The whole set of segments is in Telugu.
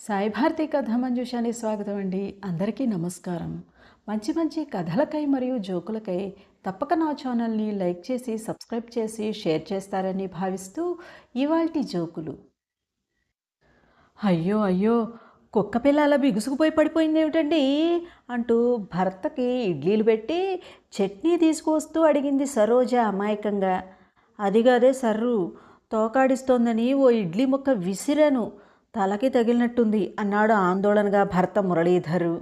సాయి భారతి కథ మంజుషాని స్వాగతం అండి. అందరికీ నమస్కారం. మంచి మంచి కథలకై మరియు జోకులకై తప్పక నా ఛానల్ని లైక్ చేసి సబ్స్క్రైబ్ చేసి షేర్ చేస్తారని భావిస్తూ ఇవాల్టి జోకులు. అయ్యో అయ్యో కుక్క పిల్ల అలా బిగుసుకుపోయి పడిపోయింది ఏమిటండి? అంటూ భర్తకి ఇడ్లీలు పెట్టి చట్నీ తీసుకువస్తూ అడిగింది సరోజ అమాయకంగా. అదిగాదే సర్రు తోకాడిస్తోందని ఓ ఇడ్లీ ముక్క విసిరాను. తలకి తగిలినట్టుంది అన్నాడు ఆందోళనగా భర్త మురళీధరు.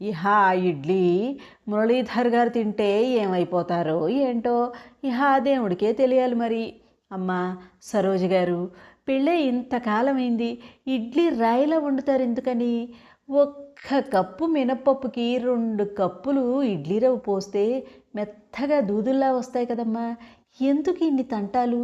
ఇహ ఇడ్లీ మురళీధర్ గారు తింటే ఏమైపోతారో ఏంటో ఇహ దేవుడికే తెలియాలి మరి. అమ్మా సరోజ గారు పెళ్ళే ఇంతకాలమైంది ఇడ్లీ రాయిలా వండుతారు ఎందుకని? ఒక్క కప్పు మినప్పప్పుకి రెండు కప్పులు ఇడ్లీ రవ్వ పోస్తే మెత్తగా దూదుల్లా వస్తాయి కదమ్మా. ఎందుకు ఇన్ని తంటాలు?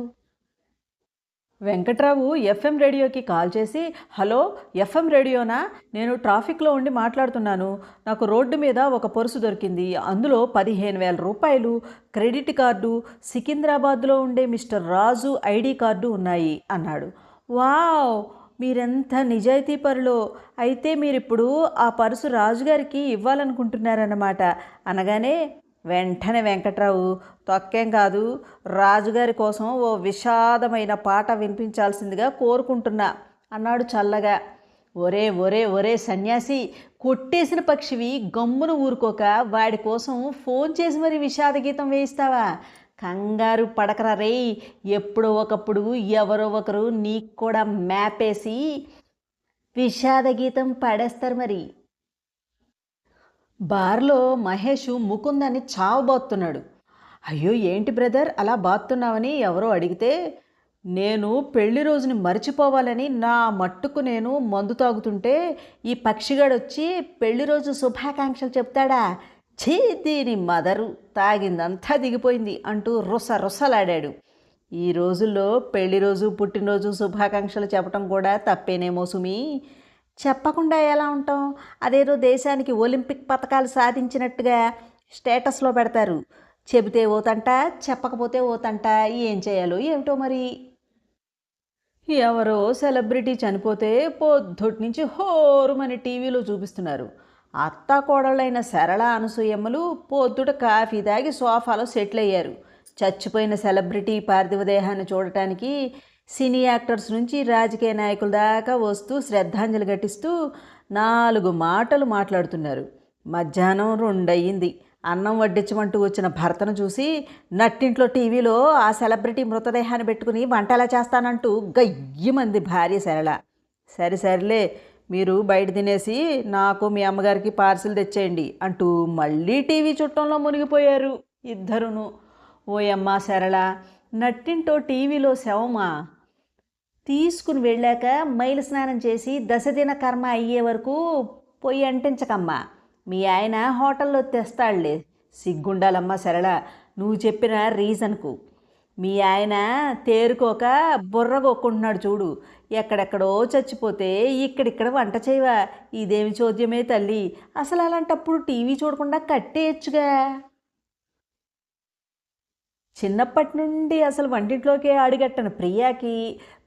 వెంకట్రావు ఎఫ్ఎం రేడియోకి కాల్ చేసి హలో ఎఫ్ఎం రేడియోనా? నేను ట్రాఫిక్లో ఉండి మాట్లాడుతున్నాను. నాకు రోడ్డు మీద ఒక పరుసు దొరికింది. అందులో పదిహేను వేల రూపాయలు క్రెడిట్ కార్డు సికింద్రాబాద్లో ఉండే మిస్టర్ రాజు ఐడి కార్డు ఉన్నాయి అన్నాడు. వావ్! మీరెంత నిజాయితీ పరులో అయితే మీరిప్పుడు ఆ పరుసు రాజుగారికి ఇవ్వాలనుకుంటున్నారన్నమాట. అనగానే వెంటనే వెంకట్రావు తొక్కేం కాదు రాజుగారి కోసం ఓ విషాదమైన పాట వినిపించాల్సిందిగా కోరుకుంటున్నా అన్నాడు చల్లగా. ఒరే ఒరే ఒరే సన్యాసి కొట్టేసిన పక్షివి గమ్మున ఊరుకోక వాడి కోసం ఫోన్ చేసి మరి విషాద గీతం వేయిస్తావా? కంగారు పడకరా రే ఎప్పుడో ఒకప్పుడు ఎవరో ఒకరు నీకు కూడా మ్యాపేసి విషాద గీతం పాడేస్తారు మరి. బార్లో మహేష్ ముకుందని చావబోతున్నాడు. అయ్యో ఏంటి బ్రదర్? అలా బాతున్నావని ఎవరో అడిగితే నేను పెళ్ళి రోజుని మర్చిపోవాలని నా మట్టుకు నేను మందు తాగుతుంటే ఈ పక్షిగాడొచ్చి పెళ్ళి రోజు శుభాకాంక్షలు చెప్తాడా? ఛీ దీని మదరు తాగిందంతా దిగిపోయింది అంటూ రుస రుసలాడాడు. ఈ రోజుల్లో పెళ్ళి రోజు పుట్టినరోజు శుభాకాంక్షలు చెప్పటం కూడా తప్పేనేమో సుమీ? చెప్పకుండా ఎలా ఉంటాం? అదేదో దేశానికి ఒలింపిక్ పథకాలు సాధించినట్టుగా స్టేటస్లో పెడతారు. చెబితే ఓతంట చెప్పకపోతే ఓతంట ఏం చేయాలో ఏమిటో మరి? ఎవరో సెలబ్రిటీ చనిపోతే పొద్దుటి నుంచి హోరుమని టీవీలో చూపిస్తున్నారు. అత్త కోడళ్ళైన సరళ అనసూయమ్మలు పొద్దుట కాఫీ తాగి సోఫాలో సెటిల్ అయ్యారు చచ్చిపోయిన సెలబ్రిటీ పార్థివ దేహాన్ని చూడటానికి సినీ యాక్టర్స్ నుంచి రాజకీయ నాయకుల దాకా వస్తూ శ్రద్ధాంజలి ఘటిస్తూ నాలుగు మాటలు మాట్లాడుతున్నారు. మధ్యాహ్నం రెండయ్యింది. అన్నం వడ్డించమంటూ వచ్చిన భర్తను చూసి నట్టింట్లో టీవీలో ఆ సెలబ్రిటీ మృతదేహాన్ని పెట్టుకుని వంట ఎలా చేస్తానంటూ గయ్యమంది భార్య సరళ. సరే సరేలే మీరు బయట తినేసి నాకు మీ అమ్మగారికి పార్సిల్ తెచ్చేయండి అంటూ మళ్ళీ టీవీ చుట్టంలో మునిగిపోయారు ఇద్దరును. ఓయమ్మ సరళ నట్టింటో టీవీలో శవమా? తీసుకుని వెళ్ళాక మైలు స్నానం చేసి దశదిన కర్మ అయ్యే వరకు పొయ్యి అంటించకమ్మా. మీ ఆయన హోటల్లో తెస్తాడులే సిగ్గుండాలమ్మా సరళ. నువ్వు చెప్పిన రీజన్కు. మీ ఆయన తేరుకోక బుర్రగొక్కుంటున్నాడు చూడు. ఎక్కడెక్కడో చచ్చిపోతే ఇక్కడిక్కడ వంట చేయవా? ఇదేమి చోద్యమే తల్లి. అసలు అలాంటప్పుడు టీవీ చూడకుండా కట్టేయచ్చుగా. చిన్నప్పటి నుండి అసలు వంటింట్లోకే అడుగట్టని ప్రియాకి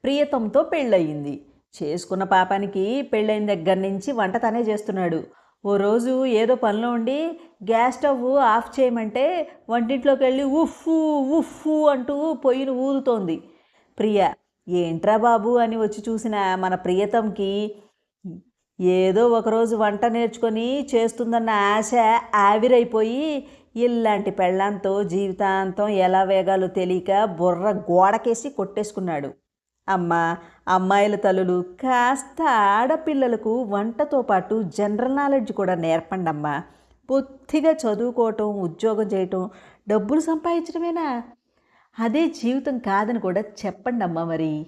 ప్రియతంతో పెళ్ళయింది. చేసుకున్న పాపానికి పెళ్ళైన దగ్గర నుంచి వంట తనే చేస్తున్నాడు. ఓ రోజు ఏదో పనిలో ఉండి గ్యాస్ స్టవ్ ఆఫ్ చేయమంటే వంటింట్లోకి వెళ్ళి ఉఫ్ఫు ఉఫ్ఫు అంటూ పొయ్యిని ఊదుతోంది. ప్రియ ఏంట్రా బాబు అని వచ్చి చూసిన మన ప్రియతంకి ఏదో ఒకరోజు వంట నేర్చుకొని చేస్తుందన్న ఆశ ఆవిరైపోయి ఇలాంటి పెళ్ళంతో జీవితాంతం ఎలా వేగాలో తెలియక బుర్ర గోడకేసి కొట్టేసుకున్నాడు. అమ్మ అమ్మాయిల తల్లులు కాస్త ఆడపిల్లలకు వంటతో పాటు జనరల్ నాలెడ్జ్ కూడా నేర్పండమ్మా. బొత్తిగా చదువుకోవటం ఉద్యోగం చేయటం డబ్బులు సంపాదించడమేనా అదే జీవితం కాదని కూడా చెప్పండమ్మా మరి.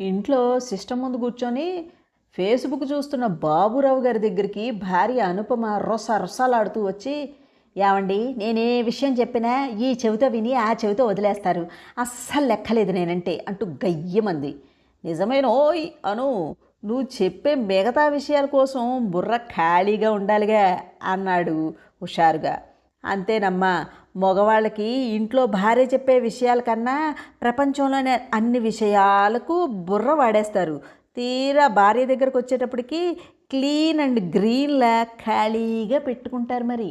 ఇంట్లో సిస్టమ్ ముందు కూర్చొని ఫేస్బుక్ చూస్తున్న బాబురావు గారి దగ్గరికి భార్య అనుపమ రొస రొసలాడుతూ వచ్చి ఏమండి నేనే విషయం చెప్పినా ఈ చెవితో విని ఆ చెవితో వదిలేస్తారు. అస్సలు లెక్కలేదు నేనంటే అంటూ గయ్యమంది. నిజమైన ఓయ్ అను నువ్వు చెప్పే మిగతా విషయాల కోసం బుర్ర ఖాళీగా ఉండాలిగా అన్నాడు హుషారుగా. అంతేనమ్మా మగవాళ్ళకి ఇంట్లో భార్య చెప్పే విషయాల కన్నా ప్రపంచంలోనే అన్ని విషయాలకు బుర్ర వాడేస్తారు. తీరా భార్య దగ్గరకు వచ్చేటప్పటికి క్లీన్ అండ్ గ్రీన్లా ఖాళీగా పెట్టుకుంటారు మరి.